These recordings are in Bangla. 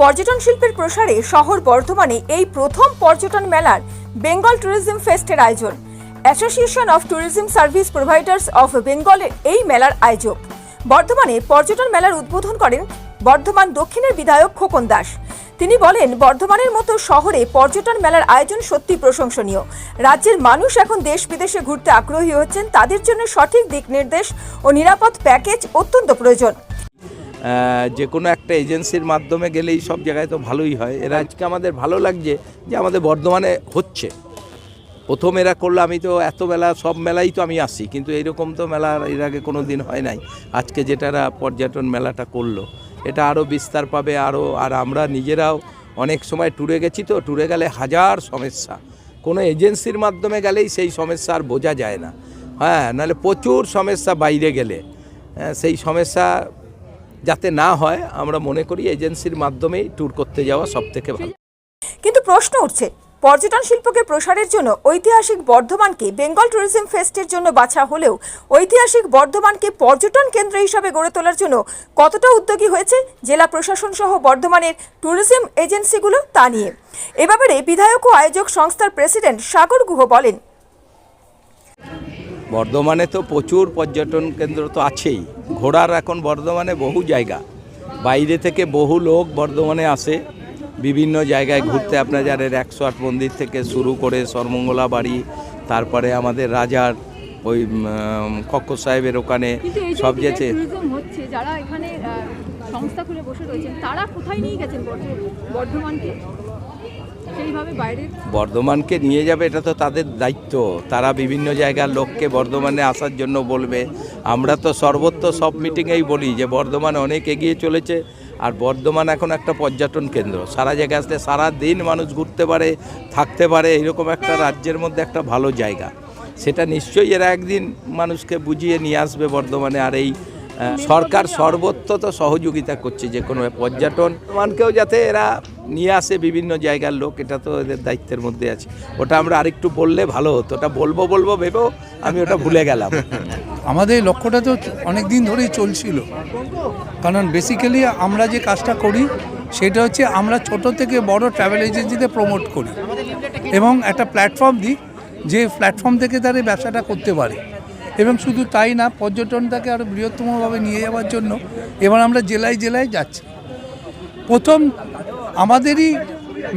পর্যটন শিল্পের প্রসারে শহর বর্ধমানে এই প্রথম পর্যটন মেলার বেঙ্গল ট্যুরিজম ফেস্টের আয়োজন। Association of tourism service providers of বেঙ্গলের এই মেলার আয়োজক। বর্ধমানে পর্যটন মেলার উদ্বোধন করেন বর্ধমান দক্ষিণের বিধায়ক খোকন দাস। তিনি বলেন, বর্ধমানের মতো শহরে পর্যটন মেলার আয়োজন সত্যি প্রশংসনীয়। রাজ্যের মানুষ এখন দেশ বিদেশে ঘুরতে আগ্রহী হচ্ছেন। তাদের জন্য সঠিক দিক নির্দেশ ও নিরাপদ প্যাকেজ অত্যন্ত প্রয়োজন। যে কোনো একটা এজেন্সির মাধ্যমে গেলেই সব জায়গায় তো ভালোই হয়। এরা আজকে আমাদের ভালো লাগছে যে আমাদের বর্ধমানে হচ্ছে। প্রথম এরা করল আমি তো এত মেলা সব মেলাই তো আমি আসি কিন্তু এইরকম তো মেলা এর আগে কোনো দিন হয় নাই। আজকে যেটারা পর্যটন মেলাটা করল এটা আরও বিস্তার পাবে আরও আর আমরা নিজেরাও অনেক সময় ট্যুরে গেছি তো ট্যুরে গেলে হাজার সমস্যা। কোনো এজেন্সির মাধ্যমে গেলেই সেই সমস্যা আর বোঝা যায় না। হ্যাঁ নাহলে প্রচুর সমস্যা বাইরে গেলে। হ্যাঁ, সেই সমস্যা যাতে না হয় আমরা মনে করি এজেন্সির মাধ্যমেই ট্যুর করতে যাওয়া সব থেকে ভালো। কিন্তু প্রশ্ন উঠছে পর্যটন শিল্পকে প্রসারের জন্য ঐতিহাসিক বর্ধমানকে বেঙ্গল ট্যুরিজম ফেস্টের জন্য বাছা হলেও ঐতিহাসিক বর্ধমানকে পর্যটন কেন্দ্র হিসাবে গড়ে তোলার জন্য কতটা উদ্যোগী হয়েছে জেলা প্রশাসন সহ বর্ধমানের ট্যুরিজম এজেন্সিগুলো তা নিয়ে। এ ব্যাপারে বিধায়ক ও আয়োজক সংস্থার প্রেসিডেন্ট সাগর গুহ বলেন। বর্ধমানে তো প্রচুর পর্যটন কেন্দ্র তো আছেই। ঘোরার এখন বর্ধমানে বহু জায়গা। বাইরে থেকে বহু লোক বর্ধমানে আসে। বিভিন্ন জায়গায় ঘুরতে আপনাদের একশো আট মন্দির থেকে শুরু করে সর্বমঙ্গলা বাড়ি তারপরে আমাদের রাজার ওই কক্ষ সাহেবের ওখানে সব যেছে যারা এখানে সংস্থা খুলে বসে রয়েছেন তারা কোথায় নিয়ে গেছেন বর্ধমানকে? বর্ধমানকে নিয়ে যাবে, এটা তো তাদের দায়িত্ব। তারা বিভিন্ন জায়গার লোককে বর্ধমানে আসার জন্য বলবে। আমরা তো সর্বত্র সব মিটিংয়েই বলি যে, বর্ধমান অনেক এগিয়ে চলেছে, আর বর্ধমান এখন একটা পর্যটন কেন্দ্র। সারা জায়গায় আসলে সারা দিন মানুষ ঘুরতে পারে, থাকতে পারে, এরকম একটা রাজ্যের মধ্যে একটা ভালো জায়গা। সেটা নিশ্চয়ই এরা একদিন মানুষকে বুঝিয়ে নিয়ে আসবে বর্ধমানে, আর এই সরকার সর্বত্র তো সহযোগিতা করছে যে কোনো পর্যটন। মানকেও যাতে এরা নিয়ে আসে বিভিন্ন জায়গার লোক, এটা তো এদের দায়িত্বের মধ্যে আছে। ওটা আমরা আরেকটু বললে ভালো হতো। ওটা বলব বলব ভেবেও আমি ওটা ভুলে গেলাম। আমাদের লক্ষ্যটা তো অনেক দিন ধরেই চলছিল। কারণ বেসিক্যালি আমরা যে কাজটা করি, সেটা হচ্ছে আমরা ছোট থেকে বড় ট্রাভেল এজেন্সিতে প্রমোট করি। এবং একটা প্ল্যাটফর্ম দিই, যে প্ল্যাটফর্ম থেকে তারা ব্যবসাটা করতে পারে। এবং শুধু তাই না, পর্যটনটাকে আরও বৃহত্তমভাবে নিয়ে যাওয়ার জন্য এবার আমরা জেলায় জেলায় যাচ্ছি। প্রথম আমাদেরই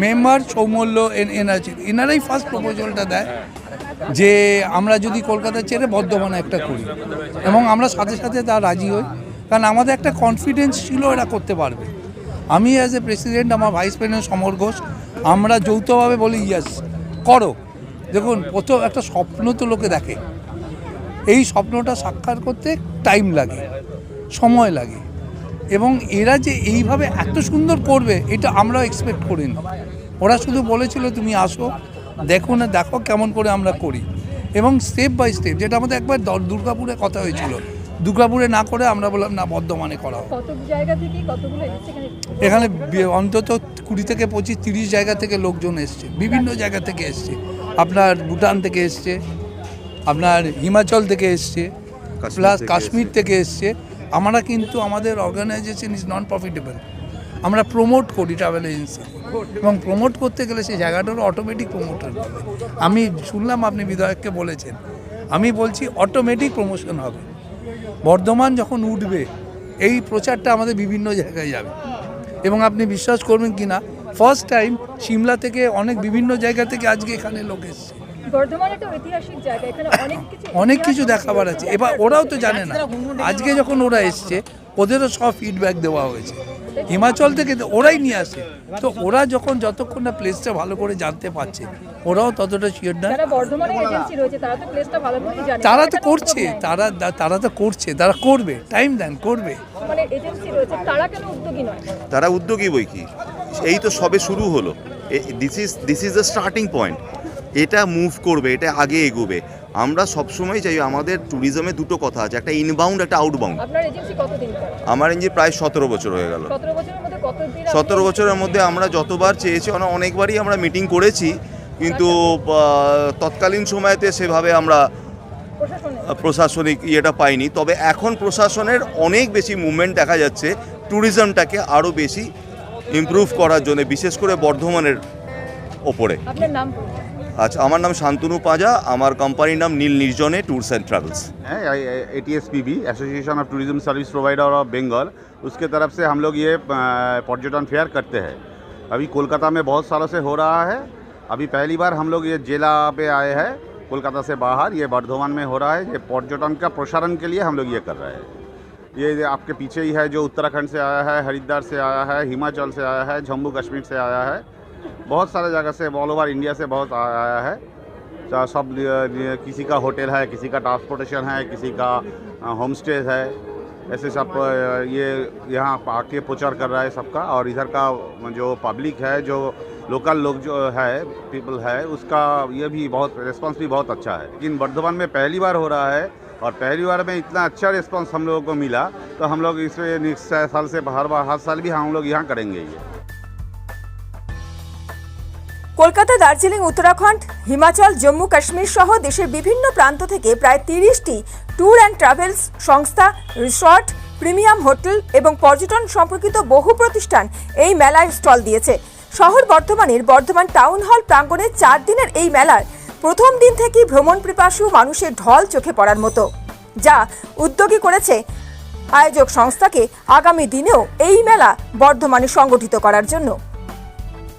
মেম্বার সৌমল্য এন এনার্জি এনারাই ফার্স্ট প্রপোজালটা দেয় যে আমরা যদি কলকাতা ছেড়ে বর্ধমানে একটা করি এবং আমরা সাথে সাথে তা রাজি হই। কারণ আমাদের একটা কনফিডেন্স ছিল এরা করতে পারবে। আমি অ্যাজ এ প্রেসিডেন্ট আমার ভাইস প্রেসিডেন্ট সমর ঘোষ, আমরা যৌথভাবে বলি ইয়াস করো। দেখুন, প্রথম একটা স্বপ্ন তো লোকে দেখে। এই স্বপ্নটা সাক্ষাৎ করতে টাইম লাগে সময় লাগে। এবং এরা যে এইভাবে এত সুন্দর করবে এটা আমরাও এক্সপেক্ট করিনি। ওরা শুধু বলেছিল তুমি আসো দেখো না দেখো কেমন করে আমরা করি। এবং স্টেপ বাই স্টেপ যেটা আমাদের একবার দুর্গাপুরে কথা হয়েছিল দুর্গাপুরে না করে আমরা বললাম না বর্ধমানে করা হোক এখানে? অন্তত কুড়ি থেকে পঁচিশ তিরিশ জায়গা থেকে লোকজন এসছে বিভিন্ন জায়গা থেকে এসছে। আপনার ভুটান থেকে এসছে আপনার হিমাচল থেকে এসছে প্লাস কাশ্মীর থেকে এসছে। আমরা কিন্তু আমাদের অর্গানাইজেশন ইজ নন প্রফিটেবল আমরা প্রমোট করি ট্রাভেল এজেন্সি এবং প্রমোট করতে গেলে সেই জায়গাটারও অটোমেটিক প্রমোট হবে আমি শুনলাম আপনি বিধায়ককে বলেছেন। আমি বলছি অটোমেটিক প্রমোশন হবে। বর্ধমান যখন উঠবে এই প্রচারটা আমাদের বিভিন্ন জায়গায় যাবে। এবং আপনি বিশ্বাস করবেন কি না ফার্স্ট টাইম সিমলা থেকে অনেক বিভিন্ন জায়গা থেকে আজকে এখানে লোক এসছে। বর্ধমান একটা ঐতিহাসিক জায়গা এখানে অনেক কিছু দেখাবার আছে। এবার ওরাও তো জানে না। আজকে যখন ওরা এসছে ওদেরও সব ফিডব্যাক দেওয়া হয়েছে। হিমাচল থেকে ওরাই নিয়ে আসে। তো ওরা যখন যতক্ষণ না প্লেসটা ভালো করে জানতে পারছে ওরাও ততটা শিওর না। তারা তো প্লেসটা ভালো করে জানে। তারা তো এখানে করছে তারা তারা তো করছে তারা করবে টাইম দেন করবে। মানে এজেন্সি রয়েছে তারা উদ্যোগী তারা উদ্যোগী বই কি? এই তো সবে শুরু হলো। This is this is the starting point এটা মুভ করবে এটা আগে এগোবে। আমরা সবসময় চাই আমাদের ট্যুরিজমে দুটো কথা আছে একটা ইনবাউন্ড একটা আউটবাউন্ড আপনার এজেন্সি কতদিন করে আমার এনজি প্রায় সতেরো বছর হয়ে গেল। সতেরো বছরের মধ্যে আমরা যতবার চেয়েছি অনে- অনেকবারই আমরা মিটিং করেছি কিন্তু তৎকালীন সময়তে সেভাবে আমরা প্রশাসনিক ইয়েটা পাইনি। তবে এখন প্রশাসনের অনেক বেশি মুভমেন্ট দেখা যাচ্ছে ট্যুরিজমটাকে আরও বেশি ইমপ্রুভ করার জন্য বিশেষ করে বর্ধমানের ওপরে। আপনার নাম? আচ্ছা আমার নাম শান্তনু পাঁজা আমার কোম্পানির নাম নীল নির্জনে ট্যুরস অ্যান্ড ট্রাভেলস है A T S P B association of tourism service provider of Bengal उसके तरफ से हम लोग ये अ, पर्यटन फेयर करते हैं अभी कोलकाता में बहुत सालों से हो रहा है अभी पहली बार हम लोग ये जिला पे आए हैं कोलकाता से बाहर ये बर्धमान में हो रहा है ये पर्यटन का प्रसारण के लिए हम लोग ये कर रहे हैं ये ये आपके पीछे ही है जो उत्तराखंड से आया है हरिद्वार से आया है हिमाचल से आया है जम्मू कश्मीर से आया है बहुत सारे जगह से ऑल ओवर इंडिया से बहुत आया है। सब किसी का होटल है, किसी का ट्रांसपोर्टेशन है, किसी का होम स्टे है। ऐसे सब ये यहाँ आके प्रचार कर रहा है सबका। और इधर का जो पब्लिक है, जो लोकल लोग जो है पीपल है, उसका ये भी बहुत रिस्पांस भी बहुत अच्छा है। लेकिन वर्धमान में पहली बार हो रहा है, और पहली बार में इतना अच्छा रिस्पांस हम लोगों को मिला तो हम लोग इस साल से हर बार हर साल भी हम लोग यहाँ करेंगे ये। কলকাতা, দার্জিলিং, উত্তরাখণ্ড, হিমাচল, জম্মু, কাশ্মীর সহ দেশের বিভিন্ন প্রান্ত থেকে প্রায় তিরিশটি ট্যুর অ্যান্ড ট্রাভেলস সংস্থা, রিসর্ট, প্রিমিয়াম হোটেল এবং পর্যটন সম্পর্কিত বহু প্রতিষ্ঠান এই মেলায় স্টল দিয়েছে। শহর বর্ধমানের বর্ধমান টাউন হল প্রাঙ্গণে চার দিনের এই মেলার প্রথম দিন থেকেই ভ্রমণ পিপাসু মানুষের ঢল চোখে পড়ার মতো, যা উদ্যোগী করেছে আয়োজক সংস্থাকে আগামী দিনেও এই মেলা বর্ধমানে সংগঠিত করার জন্য।